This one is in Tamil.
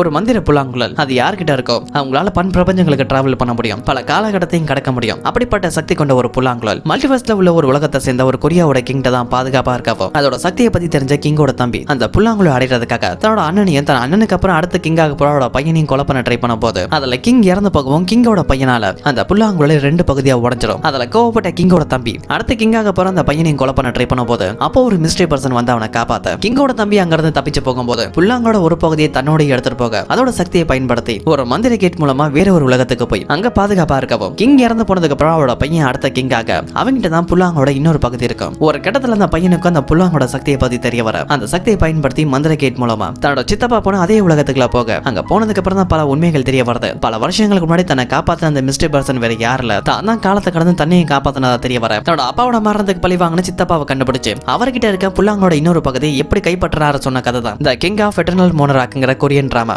ஒரு மந்திர புல்லாங்குழல் அது யார்கிட்ட இருக்கோ அவங்களால பன் பிரபஞ்சங்களுக்கு டிராவல் பண்ண முடியும். பல காலகட்டத்தையும் கடக்க முடியும். அப்படிப்பட்ட சக்தி கொண்ட ஒரு புல்லாங்குழல் மல்டிவர்ஸ்ல உள்ள ஒரு உலகத்தை சேர்ந்த ஒரு கொரியாவோட கிங்ட தான் பாதுகாப்பா இருக்கவும் அதோட சக்தியை பத்தி தெரிஞ்ச கிங்கோட தம்பி அந்த புல்லாங்குழல் அடைறதுக்காக தன்னோட அண்ணனையும் தன் அண்ணனுக்கு அப்புறம் அடுத்த கிங்காக போறோட பையனையும் கொலை பண்ண ட்ரை பண்ண போது அதுல கிங் இறந்து போகவும் கிங்கோட பையனால அந்த புல்லாங்குழலை ரெண்டு பகுதியா உடஞ்சிடும் அதுல கோவப்பட்ட கிங்கோட தம்பி அடுத்த கிங்காக போற அந்த பையனையும் கொலை பண்ண ட்ரை பண்ண போது அப்போ ஒரு மிஸ்ட்ரி பர்சன் வந்து அவனை காப்பாத்த. கிங்கோட தம்பி அங்கிருந்து தப்பிச்சு போகும்போது புல்லாங்கோட ஒரு பகுதியை தன்னோட எடுத்துட்டு போக அதோட சக்தியை பயன்படுத்தி ஒரு மந்திர கேட் மூலமா வேற ஒரு உலகத்துக்கு போய் அங்க பாதுகாப்பா இருக்கவும். கிங் இறந்து போனதுக்கு அப்புறம் அவரோட பையன் அடுத்த கிங்காக அவங்கிட்ட தான் புல்லாங்கோட இன்னொரு பகுதி இருக்கும். ஒரு கட்டத்துல அந்த பையனுக்கு அந்த புல்லாங்கோட சக்தியை பத்தி தெரிய வர. அந்த சக்தியை பயன்படுத்தி மந்திர கேட் மூலமா தன்னோட சித்தப்பா போன அதே உலகத்துக்குள்ள போக. அங்க போனதுக்கு அப்புறம் தான் பல உண்மைகள் தெரிய வருது. பல வருஷங்களுக்கு முன்னாடி தன்னை காப்பாத்த அந்த மிஸ்டர் பர்சன் வேற யாருல தான் தான் காலத்தை கடந்து தன்னையும் காப்பாத்தினதா தெரிய வர. தன்னோட அப்பாவோட மரணத்துக்கு பழி வாங்கின சித்தப்பாவை கண்டுபிடிச்சு அவர்கிட்ட இருக்க புல்லாங்கோட இன்னொரு பகுதி எப்படி கைப்பற்றாரு சொன்ன கதை தான். த கிங் ஆஃப் எட்டர்னல் மோனராக்குங்கிற கொரியன் டிராமா